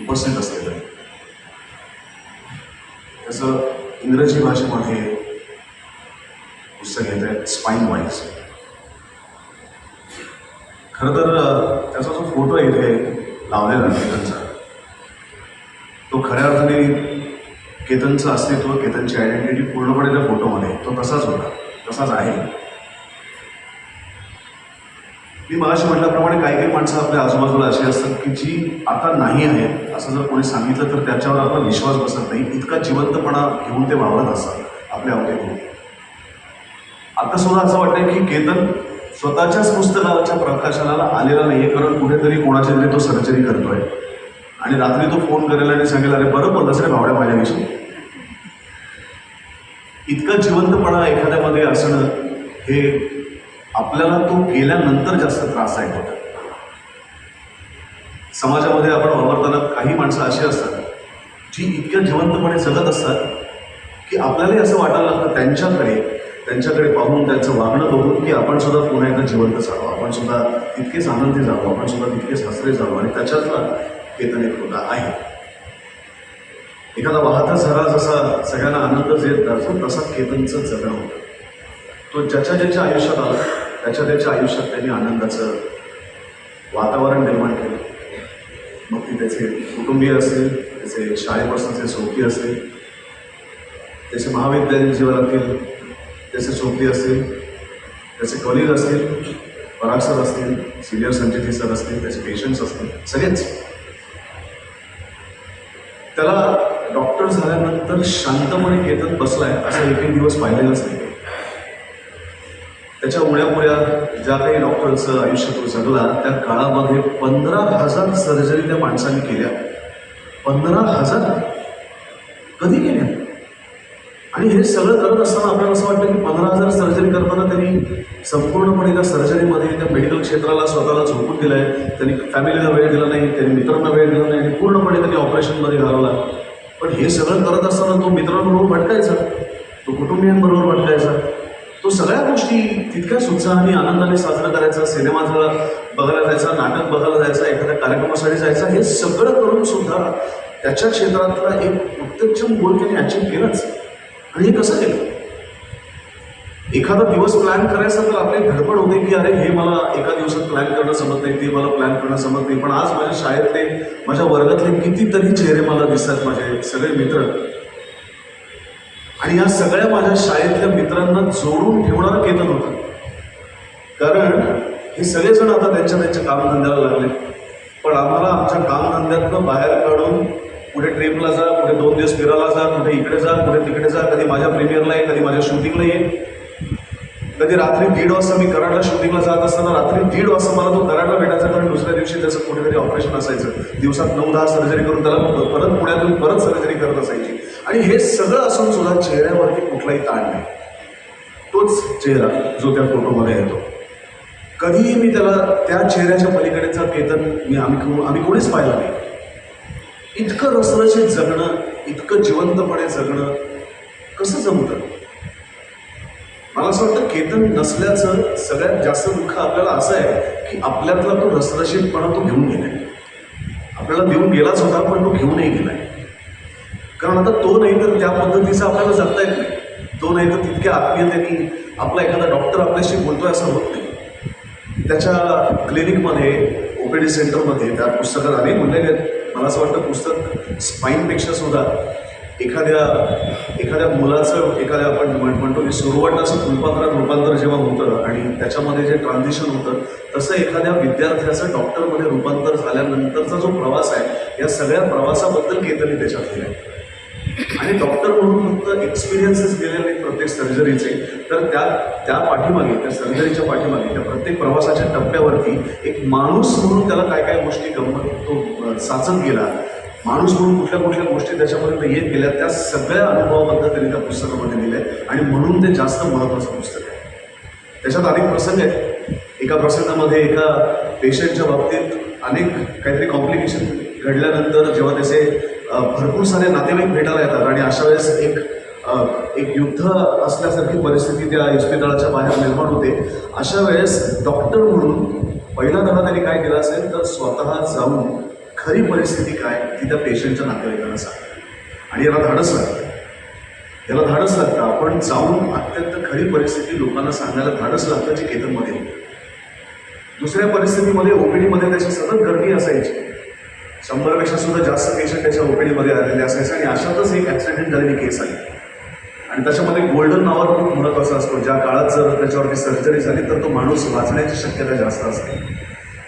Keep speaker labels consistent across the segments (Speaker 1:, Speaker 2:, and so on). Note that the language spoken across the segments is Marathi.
Speaker 1: उपस्थित असलेलं त्याचं इंग्रजी भाषेमध्ये पुस्तक येत आहे स्पाईन वाईज खरं तर त्याचा जो फोटो इथे लावलेला आहे केतनचा. तो खऱ्या अर्थाने केतनचं अस्तित्व केतनची आयडेंटिटी पूर्णपणे त्या फोटोमध्ये तो तसाच होता. तसाच आहे. मी मगाशी म्हटल्याप्रमाणे काही काही माणसं आपल्या आजूबाजूला अशी असतात की जी आता नाही आहेत. असं जर कोणी सांगितलं तर त्याच्यावर आपला विश्वास बसत नाही. इतका जिवंतपणा घेऊन ते वावरत असतात आपल्या अवतीभोवती. आता सुद्धा असं वाटतंय की केतन स्वतःच्याच पुस्तकाच्या प्रकाशनाला आलेला नाही आहे कारण कुठेतरी कोणाच्या तरी तो सर्जरी करतोय. आणि रात्री तो फोन करेल आणि सांगेल अरे बरं बोललास रे भावड्या माझ्याविषयी इतका जिवंतपणा एखाद्यामध्ये असणं हे आपल्याला तो गेल्यानंतर जास्त त्रासदायक होतं. समाजामध्ये आपण वावरताना काही माणसं अशी असतात जी इतक्या जिवंतपणे जगत असतात की आपल्यालाही असं वाटायला लागतं त्यांच्याकडे त्यांच्याकडे पाहून त्यांचं वागणं बघून की आपण सुद्धा पुन्हा एकदा जिवंत जावं आपण सुद्धा तितकेच आनंदी जावं आपण सुद्धा तितकेच हसरे जावं आणि त्याच्यातला केतन एक होता आहे. एखादा वाहता झरा जसा सगळ्यांना आनंद देत जातो तसा केतनचं जगणं होतं तो ज्याच्या ज्याच्या आयुष्यात आला त्याच्या त्याच्या आयुष्यात त्यांनी आनंदाचं वातावरण निर्माण केलं. मग ती त्याचे कुटुंबीय असेल त्याचे शाळेपासूनचे सोपी असेल त्याचे महाविद्यालयीन जीवनातील त्याचे सोपी असतील त्याचे कलीग असतील पराग सर असतील सिनियर संचिती सर असतील त्याचे पेशंट्स असतील सगळेच. त्याला डॉक्टर झाल्यानंतर शांतपणे केतन बसलाय असं एक एक दिवस पाहिलेलंच नाही. त्याच्या उड्यापुऱ्या ज्या काही डॉक्टरचं आयुष्य तो जगला त्या काळामध्ये पंधरा हजार सर्जरी त्या माणसाने केल्या. पंधरा हजार? कधी केल्या? आणि हे सगळं करत असताना आपल्याला असं वाटतं की पंधरा हजार सर्जरी करताना त्यांनी संपूर्णपणे त्या सर्जरीमध्ये त्या मेडिकल क्षेत्राला स्वतःला झोपून दिलं आहे त्यांनी फॅमिलीला वेळ दिला नाही त्यांनी मित्रांना वेळ दिला नाही आणि पूर्णपणे त्यांनी ऑपरेशनमध्ये घालवला. पण हे सगळं करत असताना तो मित्रांबरोबर भटकायचा. तो कुटुंबियांबरोबर गोष्टी तितक्याच उत्साहाने आनंदाने साजरा करायचा सिनेमाचा बघायला जायचा नाटक बघायला जायचा एखाद्या कार्यक्रमासाठी जायचा हे सगळं करून सुद्धा त्याच्या क्षेत्रातला एक उत्तम गोल त्याने अचीव केलंच. आणि हे कसं केलं? एखादा दिवस प्लॅन करायचा तर आपली धडपड होते की अरे हे मला एका दिवसात प्लॅन करणं समजत नाही ते मला प्लॅन करणं समजत नाही. पण आज माझ्या शाळेतले माझ्या वर्गातले कितीतरी चेहरे मला दिसतात माझे सगळे मित्र. आणि या सगळ्या माझ्या शाळेतल्या मित्रांना जोडून ठेवणारं केतन होतं. कारण हे सगळेजण आता त्यांच्या त्यांच्या कामधंद्याला लागले. पण आम्हाला आमच्या कामधंद्यातनं बाहेर काढून कुठे ट्रिपला जा कुठे दोन दिवस फिरायला जा कुठे इकडे जा कुठे तिकडे जा कधी माझ्या प्रीमियरला ये कधी माझ्या शूटिंगला ये. कधी रात्री दीड वाजता मी कराडला शूटिंगला जात असताना रात्री दीड वाजता मला तो कराडला भेटायचा कारण दुसऱ्या दिवशी त्याचं कुठेतरी ऑपरेशन असायचं. दिवसात नऊ दहा सर्जरी करून त्याला परत पुण्यातून परत सर्जरी करत असायची. आणि हे सगळं असून सुद्धा चेहऱ्यावरती कुठलाही ताण नाही. तोच चेहरा जो त्या फोटोमध्ये येतो. कधीही मी त्याला त्या चेहऱ्याच्या पलीकडेचा केतन मी आम्ही आम्ही कोणीच पाहिला नाही. इतकं रसरशीत जगणं इतकं जिवंतपणे जगणं कसं जमतं? मला असं वाटतं केतन नसल्याचं सगळ्यात जास्त दुःख आपल्याला असं आहे की आपल्यातला तो रसरशीतपणा तो घेऊन गेलाय. आपल्याला देऊन गेलाच होता पण तो घेऊनही गेलाय. कारण आता तो नाही तर त्या पद्धतीचं आपल्याला जगता येत नाही तो नाही तर तितक्या आत्मीयतेने आपला एखादा डॉक्टर आपल्याशी बोलतोय असं होत नाही. त्याच्या क्लिनिकमध्ये ओपीडी सेंटरमध्ये त्या पुस्तकात अनेक उल्लेख आहेत. मला असं वाटतं पुस्तक स्पाईनपेक्षा सुद्धा एखाद्या एखाद्या मुलाचं एखाद्या आपण म्हण- म्हणतो की सुरुवाताचं फुलपात्रात रूपांतर जेव्हा होतं आणि त्याच्यामध्ये जे ट्रान्झिशन होतं तसं एखाद्या विद्यार्थ्याचं डॉक्टरमध्ये रूपांतर झाल्यानंतरचा जो प्रवास आहे या सगळ्या प्रवासाबद्दल केतली त्याच्यात आहे आणि डॉक्टर म्हणून फक्त एक्सपिरियन्सेस दिलेले नाही प्रत्येक सर्जरीचे तर त्या त्या पाठीमागे त्या सर्जरीच्या पाठीमागे त्या प्रत्येक प्रवासाच्या टप्प्यावरती एक माणूस म्हणून त्याला काय काय गोष्टी गमत तो साचत गेला. माणूस म्हणून कुठल्या कुठल्या गोष्टी त्याच्यापर्यंत येत गेल्या त्या सगळ्या अनुभवाबद्दल त्यांनी त्या पुस्तकामध्ये लिहिलं आणि म्हणून ते जास्त महत्त्वाचं पुस्तक आहे. त्याच्यात अनेक प्रसंग आहेत. एका प्रसंगामध्ये एका पेशंटच्या बाबतीत अनेक काहीतरी कॉम्प्लिकेशन घडल्यानंतर जेव्हा त्याचे भरपूर सारे नातेवाईक भेटायला येतात आणि अशा वेळेस एक एक युद्ध असल्यासारखी परिस्थिती त्या इस्पितळाच्या बाहेर निर्माण होते. अशा वेळेस डॉक्टर म्हणून पहिला धडा त्यांनी काय केला असेल तर स्वतः जाऊन खरी परिस्थिती काय ती त्या पेशंटच्या नातेवाईकांना सांगा. आणि याला धाडस लागतं. याला धाडस लागतं. आपण जाऊन अत्यंत खरी परिस्थिती लोकांना सांगायला धाडस लागतं जी केतनमध्ये. दुसऱ्या परिस्थितीमध्ये ओपीडीमध्ये त्याची सतत गर्दी असायची. शंभरपेक्षा सुद्धा जास्त पेशंट त्याच्या ओपीडीमध्ये आलेले असायचे आणि अशातच एक ॲक्सिडेंट झालेली केस आली. आणि त्याच्यामध्ये गोल्डन नावार खूप महत्त्वाचा असतो. ज्या काळात जर त्याच्यावरती सर्जरी झाली तर तो माणूस वाचण्याची शक्यता जास्त असते.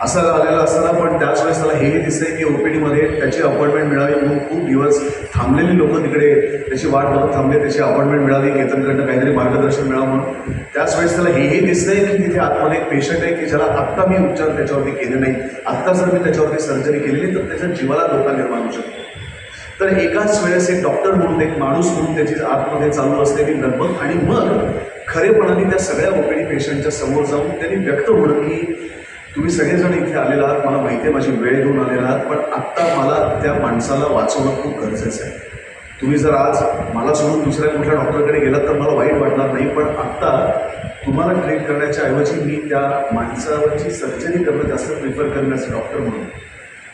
Speaker 1: असा आलेला असताना पण त्याच वेळेस त्याला हे दिसतंय की ओपीडीमध्ये त्याची अपॉइंटमेंट मिळावी म्हणून खूप दिवस थांबलेली लोक तिकडे त्याची वाट बघत थांबले त्याची अपॉइंटमेंट मिळावी केतनकडनं काहीतरी मार्गदर्शन मिळावं म्हणून. त्याच वेळेस त्याला हेही दिसतंय की तिथे आतमध्ये एक पेशंट आहे की ज्याला आत्ता मी उपचार त्याच्यावरती केले नाही. आत्ता जर मी त्याच्यावरती सर्जरी केलेली तर त्याच्या जीवाला धोका निर्माण होऊ शकतो. तर एकाच वेळेस एक डॉक्टर म्हणून एक माणूस म्हणून त्याची आतमध्ये चालू असलेली लगबग आणि मग खरेपणाने त्या सगळ्या ओपीडी पेशंटच्या समोर जाऊन त्यांनी व्यक्त होणं की तुम्ही सगळेजण इथे आलेला आहात मला माहिती आहे माझी वेळ घेऊन आलेला आहात पण आत्ता मला त्या माणसाला वाचवणं खूप गरजेचं आहे. तुम्ही जर आज मला सोडून दुसऱ्या कुठल्या डॉक्टरकडे गेलात तर मला वाईट वाटणार नाही पण आत्ता तुम्हाला ट्रीट करण्याच्या ऐवजी मी त्या माणसावरची सर्जरी करणं जास्त प्रिफर करण्याचं डॉक्टर म्हणून.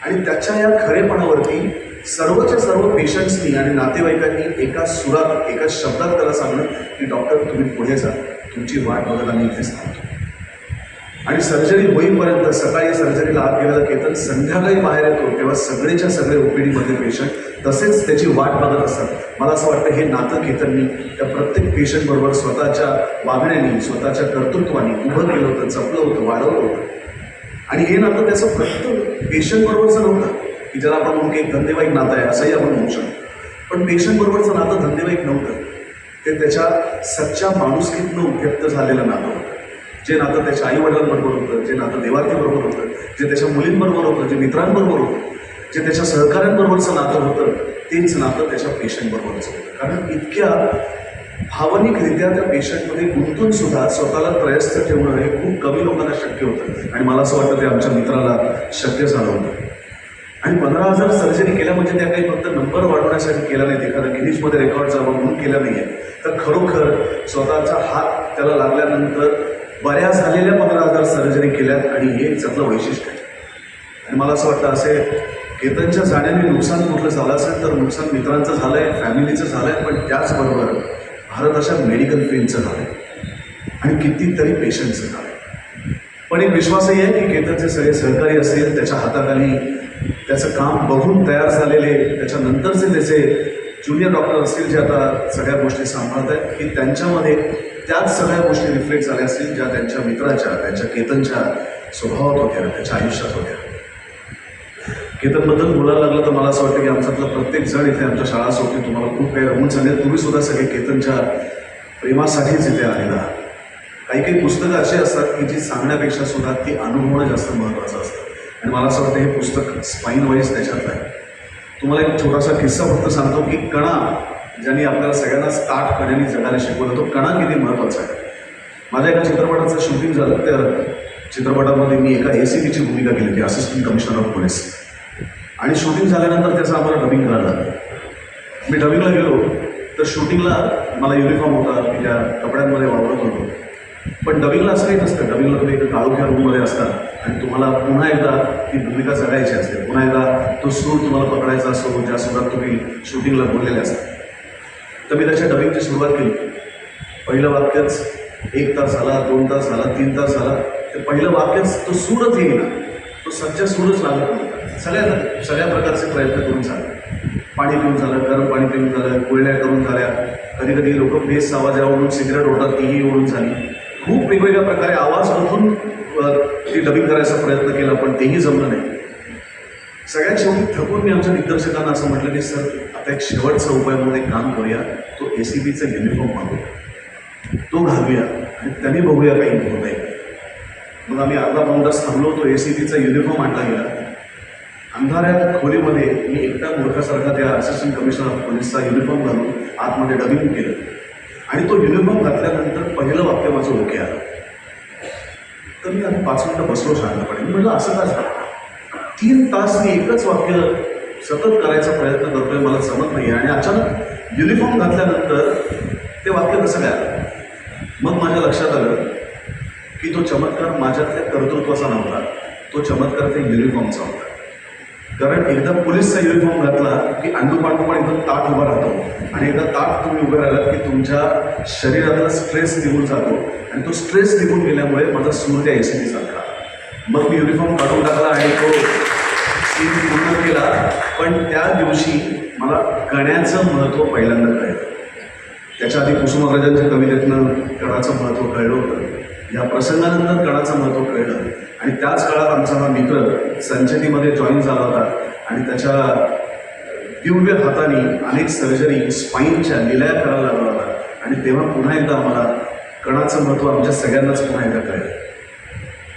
Speaker 1: आणि त्याच्या या खरेपणावरती सर्वच्या सर्व पेशंट्सनी आणि नातेवाईकांनी एका सुरात एका शब्दात त्याला सांगणं की डॉक्टर तुम्ही पुढे जा. तुमची वाट बघत आम्ही इथेच थांबतो. आणि सर्जरी होईपर्यंत सकाळी सर्जरीला आत गेलेला केतन संध्याकाळी बाहेर येतो तेव्हा सगळेच्या सगळे ओपीडीमध्ये पेशंट तसेच त्याची वाट बघत असतात मला असं वाटतं हे नातं केतननी त्या प्रत्येक पेशंटबरोबर स्वतःच्या वागण्याने स्वतःच्या कर्तृत्वाने उभं केलं होतं जपलं होतं वाढवलं होतं. आणि हे नातं त्याचं प्रत्येक पेशंटबरोबरचं नव्हतं. की ज्याला आपण म्हणू की एक धंदेवाईक नातं आहे असंही आपण म्हणू शकतो. पण पेशंटबरोबरचं नातं धंदेवाईक नव्हतं. ते त्याच्या सच्च्या माणुसकीतनं व्यक्त झालेलं नातं होतं. जे नातं त्याच्या आईवडिलांबरोबर होतं जे नातं देवार्थीबरोबर होतं जे त्याच्या मुलींबरोबर होतं जे मित्रांबरोबर होतं जे त्याच्या सहकाऱ्यांबरोबरचं नातं होतं तेच नातं त्याच्या पेशंटबरोबरचं होतं. कारण इतक्या भावनिकरित्या त्या पेशंटमध्ये गुंतून सुद्धा स्वतःला त्रयस्थ ठेवणं हे खूप कमी लोकांना शक्य होतं. आणि मला असं वाटतं ते आमच्या मित्राला शक्य झालं होतं. आणि पंधरा हजार सर्जरी केल्या म्हणजे त्या काही फक्त नंबर वाढवण्यासाठी केला नाही एखादं गिनीजमध्ये रेकॉर्ड जावा म्हणून केला नाही आहे तर खरोखर स्वतःचा हात त्याला लागल्यानंतर बऱ्याच झालेल्या पंधरा हजार सर्जरी केल्यात आणि हे त्यातलं वैशिष्ट्य आहे. आणि मला असं वाटतं असे केतनच्या जाण्याने नुकसान कुठलं झालं असेल तर नुकसान मित्रांचं झालं आहे फॅमिलीचं झालं आहे पण त्याचबरोबर भारत अशा मेडिकल फील्डचं झालं आहे आणि कितीतरी पेशंटचं झालं आहे पण एक विश्वासही आहे की केतनचे सगळे सहकारी असेल त्याच्या हाताखाली त्याचं काम बघून तयार झालेले त्याच्यानंतरचे त्याचे ज्युनियर डॉक्टर असतील जे आता सगळ्या गोष्टी सांभाळत आहेत की त्यांच्यामध्ये त्याच सगळ्या गोष्टी रिफ्लेक्ट झाल्या असतील ज्या त्यांच्या मित्राच्या त्यांच्या केतनच्या स्वभावात होत्या त्याच्या आयुष्यात होत्या केतनबद्दल बोलायला लागलं तर मला असं वाटतं की आमच्यातला प्रत्येक जण इथे आमच्या शाळा सोबती तुम्हाला खूप काही रमून सांगेल तुम्ही सुद्धा सगळे केतनच्या प्रेमासाठीच इथे आलेला आहात. काही काही पुस्तकं अशी असतात की जी सांगण्यापेक्षा सुद्धा ती अनुभवणं जास्त महत्त्वाचं असतं. आणि मला असं वाटतं हे पुस्तक स्पाईन वाईज त्याच्यात आहे. तुम्हाला एक छोटासा किस्सा फक्त सांगतो की कणा ज्यांनी आपल्याला सगळ्यांना ताट कण्याने जगायला शिकवलं तो कणा किती महत्त्वाचा आहे? माझ्या एका चित्रपटाचं शूटिंग झालं त्या चित्रपटामध्ये मी एका ए सी बीची भूमिका केली होती असिस्टंट कमिशनर ऑफ पोलीस आणि शूटिंग झाल्यानंतर त्याचं आम्हाला डबिंग करायला लागलं. मी डबिंगला गेलो तर शूटिंगला मला युनिफॉर्म होता त्या कपड्यांमध्ये वापरत होतो. पण डबिंगला असं काही नसतं डबिंगला तुम्ही एका काळोख्या रूममध्ये असतात आणि तुम्हाला पुन्हा एकदा ती भूमिका जगायची असते. पुन्हा एकदा तो सूर तुम्हाला पकडायचा असतो ज्या सुरात तुम्ही शूटिंगला बोललेले असतात तर मी त्याच्या डबिंगची सुरुवात केली. पहिलं वाक्यच एक तास झाला दोन तास झाला तीन तास झाला. ते पहिलं वाक्यच तो सूरच येईल तो सच्चा सूरच लागत नव्हता सगळ्या सगळ्या प्रकारचे प्रयत्न करून झाले. पाणी पिऊन झालं गरम पाणी पिऊन झालं गुळण्या करून झाल्या. कधी कधी लोक बेस आवाज ओढून सिगरेट ओढतात तीही ओढून झाली. खूप वेगवेगळ्या प्रकारे आवाज मधून ती डबिंग करायचा प्रयत्न केला पण तेही जमलं नाही. सगळ्यात शेवटी थकून मी आमच्या दिग्दर्शकांना असं म्हटलं की सर आता एक शेवटचा उपाय म्हणून एक काम करूया. तो ए सी बीचा युनिफॉर्म मागूया. तो घालूया. आणि त्याने बघूया काही होत आहे मग आम्ही अर्धा पाऊण तास थांबलो तो ए सी बीचा युनिफॉर्म आणला गेला. अंधाऱ्या खोलीमध्ये मी एकटा मूर्खासारखा त्या असिस्टंट कमिशनर ऑफ पोलीसचा युनिफॉर्म घालून आतमध्ये डबिंग केलं. आणि तो युनिफॉर्म घातल्यानंतर पहिलं वाक्य माझं ओके आलं. तर मी आधी पाच मिनटं बसलो शांतपणे. मी म्हटलं असं का झालं? तीन तास मी एकच वाक्य सतत करायचा प्रयत्न करतोय मला जमत नाही आणि अचानक युनिफॉर्म घातल्यानंतर ते वाक्य कसं काय मग माझ्या लक्षात आलं की तो चमत्कार माझ्यातल्या कर्तृत्वाचा नव्हता. तो चमत्कार त्या युनिफॉर्मचा होता. कारण एकदा पोलीसचा युनिफॉर्म घातला की अंडू पांडू पण एकदम ताट उभा राहतो. आणि एकदा ताट तुम्ही उभे राहिलात की तुमच्या शरीरातला स्ट्रेस निघून जातो. आणि तो स्ट्रेस निघून गेल्यामुळे माझा सूर त्या एसीटी सारखा. मग मी युनिफॉर्म काढून टाकला आणि तो मी पूर्ण केला पण त्या दिवशी मला गण्याचं महत्त्व पहिल्यांदा कळलं. त्याच्या आधी कुसुमाग्रजांच्या कवितेतनं कणाचं महत्त्व कळलं होतं. या प्रसंगानंतर कणाचं महत्त्व कळलं. आणि त्याच काळात आमचा हा मित्र संचेतीमध्ये जॉईन झाला होता. आणि त्याच्या दिव्य हाताने अनेक सर्जरी स्पाईनच्या लिलाया करायला लागला होता. आणि तेव्हा पुन्हा एकदा आम्हाला कणाचं महत्त्व आमच्या सगळ्यांनाच पुन्हा एकदा कळलं.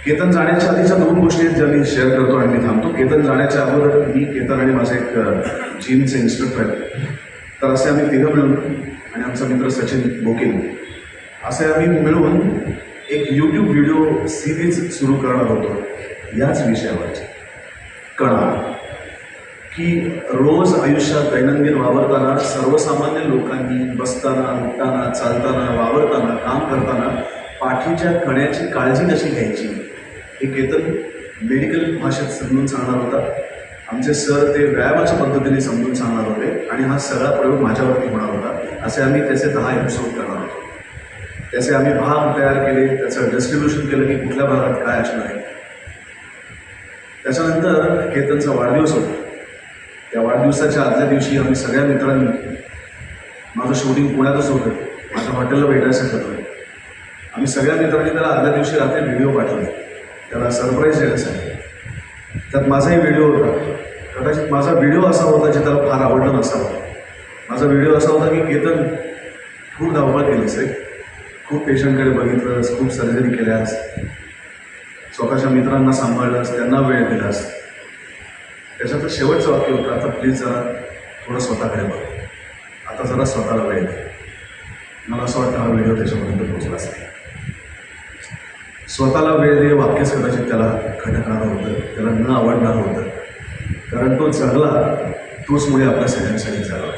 Speaker 1: केतन जाण्याच्या आधीच्या दोन गोष्टी आहेत ज्या मी शेअर करतो आणि मी थांबतो. केतन जाण्याच्या अगोदर मी केतन आणि माझे एक जिमचे इन्स्ट्रक्टर आहेत. तर असे आम्ही तिघं मिळून आणि आमचा मित्र सचिन बोकेल असे आम्ही मिळून एक यूट्यूब व्हिडिओ सिरीज सुरू करणार होतो. याच विषयावरची. कळा की रोज आयुष्यात दैनंदिन वावरताना सर्वसामान्य लोकांनी बसताना उठताना चालताना वावरताना काम करताना पाठीच्या कण्याची काळजी कशी घ्यायची? हे केतन मेडिकल भाषेत समजून सांगणार होता. आमचे सर ते व्यायामाच्या पद्धतीने समजून सांगणार होते आणि हा सगळा प्रयोग माझ्यावरती होणार होता. असे आम्ही त्याचे दहा एपिसोड करणार होतो. त्याचे आम्ही भाग तयार केले त्याचं डिस्ट्रीब्युशन केलं की कुठल्या भागात काय असणार आहे. त्याच्यानंतर केतनचा वाढदिवस होता. त्या वाढदिवसाच्या आदल्या दिवशी आम्ही सगळ्या मित्रांनी माझं शूटिंग पुण्यातच होतं. माझ्या हॉटेलला भेटायचं ठरवलं आम्ही सगळ्या मित्रांनी त्याला आदल्या दिवशी रात्री व्हिडिओ पाठवले. त्याला सरप्राईज देण्यासाठी त्यात माझाही व्हिडिओ होता. कदाचित माझा व्हिडिओ असा होता जे त्याला फार आवडलं नसावा. माझा व्हिडिओ असा होता की केतन खूप धावपळ केलीस रे. खूप पेशंटकडे बघितलंस खूप सर्जरी केल्यास. स्वतःच्या मित्रांना सांभाळलंस त्यांना वेळ दिलास. त्याच्यातलं शेवटचं वाक्य होतं आता प्लीज जरा थोडं स्वतःकडे बघ. आता जरा स्वतःला वेळ दे. मला असं वाटतं हा व्हिडिओ त्याच्यापर्यंत पोहोचलाच नाही स्वतःला वेळ दे वाक्यच कदाचित त्याला खटकणार होतं त्याला न आवडणारं होतं. कारण तो जगला तोच मुळे आपल्या सगळ्यांसाठी जगला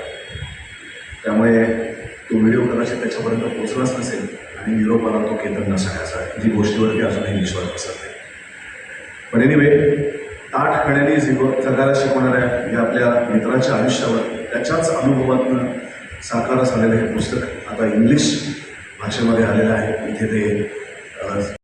Speaker 1: त्यामुळे तो व्हिडिओ कदाचित त्याच्यापर्यंत पोचलाच नसेल आणि निरोप तो केतन नसण्याचा जी गोष्टीवरती अजूनही विश्वास बसत नाही. पण एनिवे ताट खाण्याने जीव जगायला शिकवणाऱ्या या आपल्या मित्राच्या आयुष्यावर त्याच्याच अनुभवातून साकार झालेलं हे पुस्तक आता इंग्लिश भाषेमध्ये आलेलं आहे. इथे ते